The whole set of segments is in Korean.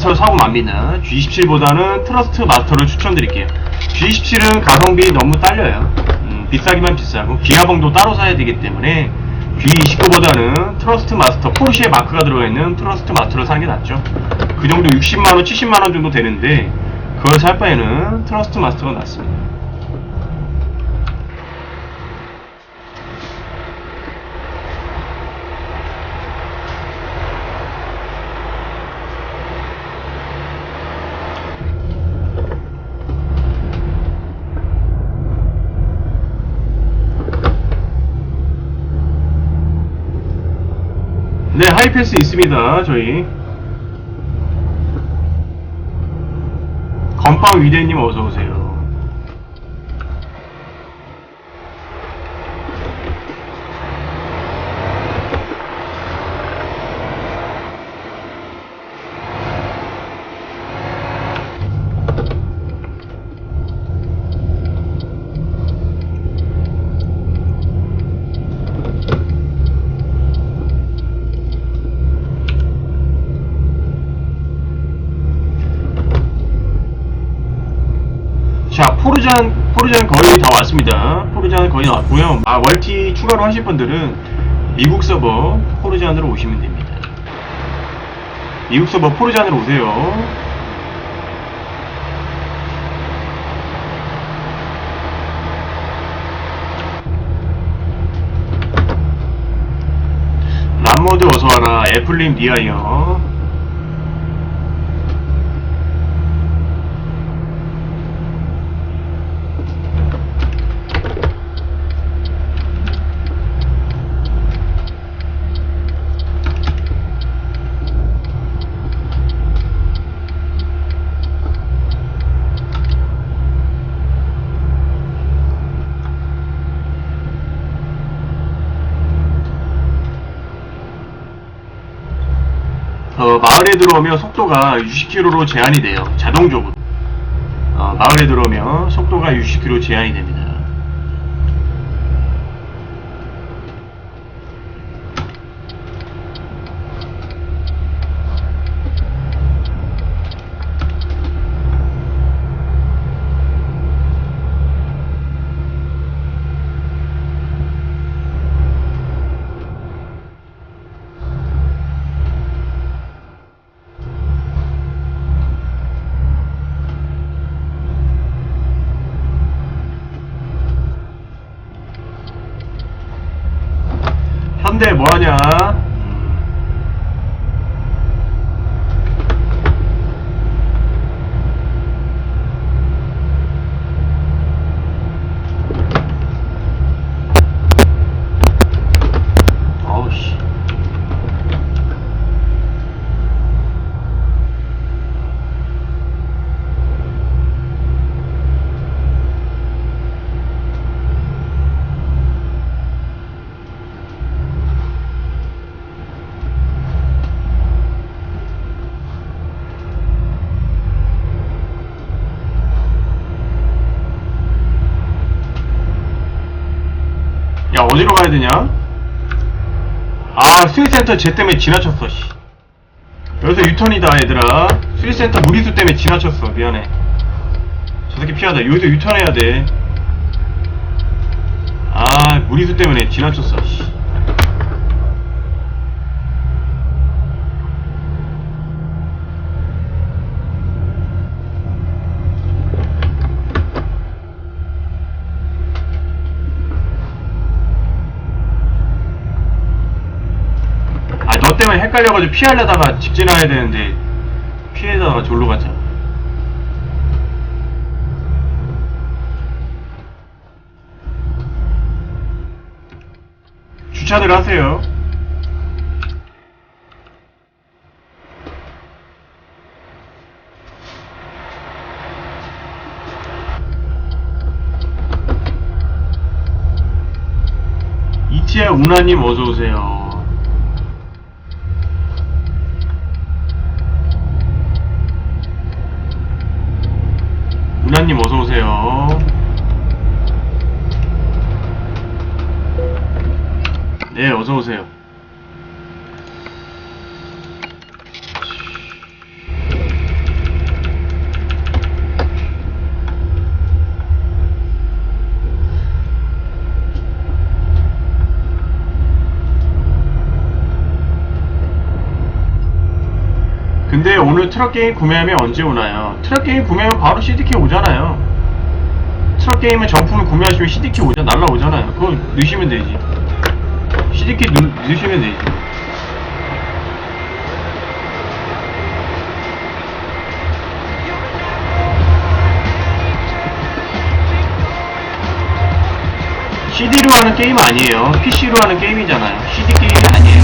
마스터를 사고 맙니다. G27보다는 트러스트 마스터를 추천드릴게요. G27은 가성비 너무 딸려요. 음, 비싸기만 비싸고 기아봉도 따로 사야 되기 때문에 G29보다는 트러스트 마스터 포르쉐 마크가 들어가 있는 트러스트 마스터를 사는 게 낫죠. 그 정도 60만원, 70만원 정도 되는데 그걸 살 바에는 트러스트 마스터가 낫습니다. 네, 하이패스 있습니다, 저희. 건빵 위대님 어서오세요. 자, 포르잔, 포르잔 거의 다 왔습니다. 포르잔 거의 나왔고요. 아, 월티 추가로 하실 분들은 미국 서버 포르잔으로 오시면 됩니다. 미국 서버 포르잔으로 오세요. 람모드 어서와라. 애플님 니아이어. 어, 마을에 들어오면 속도가 60km로 제한이 돼요. 자동적으로. 어, 마을에 들어오면 속도가 60km 제한이 됩니다. 현대 뭐하냐? 어우 씨. 야 어디로 가야 되냐? 아 수리센터 쟤 때문에 지나쳤어 씨. 여기서 유턴이다 얘들아 수리센터 무리수 때문에 지나쳤어 미안해 저 새끼 피하다 여기서 유턴해야 돼아 무리수 때문에 지나쳤어 씨. 아, 너 때문에 헷갈려가지고 피하려다가 직진해야 되는데, 피해다가 졸로 갔잖아. 주차들 하세요. 이티의 우나님 어서오세요. 예, 어서오세요. 근데 오늘 트럭게임 구매하면 언제 오나요? 트럭게임 구매하면 바로 CDK 오잖아요. 트럭게임은 정품을 구매하시면 CDK 오자 날라오잖아요. 그거 넣으시면 되지. CDK 누, 넣으시면 되지. CD로 하는 게임 아니에요. PC로 하는 게임이잖아요. CD 게임이 아니에요.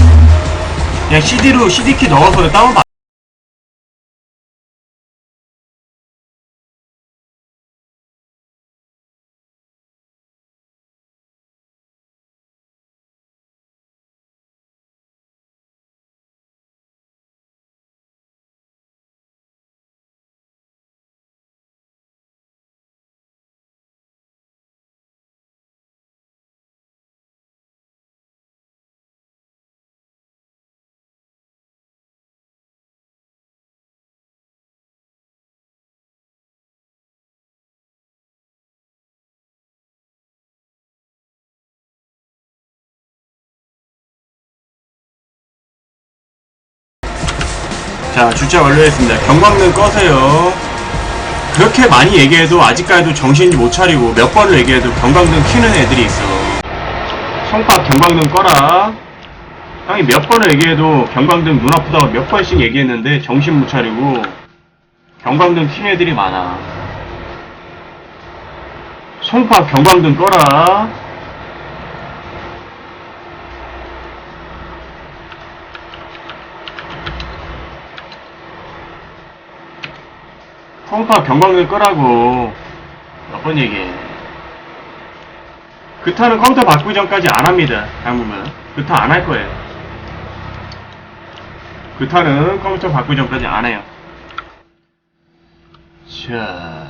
그냥 CD로 CD키 넣어서 다운받. 자, 주차 완료했습니다. 경광등 꺼세요. 그렇게 많이 얘기해도 아직까지도 정신이 못 차리고 몇 번을 얘기해도 경광등 켜는 애들이 있어. 송파 경광등 꺼라. 형이 몇 번을 얘기해도 경광등 눈 아프다고 몇 번씩 얘기했는데 정신 못 차리고 경광등 켜는 애들이 많아. 송파 경광등 꺼라. 송파 경광등 끄라고. 몇 번 얘기해 그 타는 컴퓨터 바꾸기 전까지 안 합니다 당분간. 그타 안 할 거예요. 그 타는 컴퓨터 바꾸기 전까지 안 해요. 자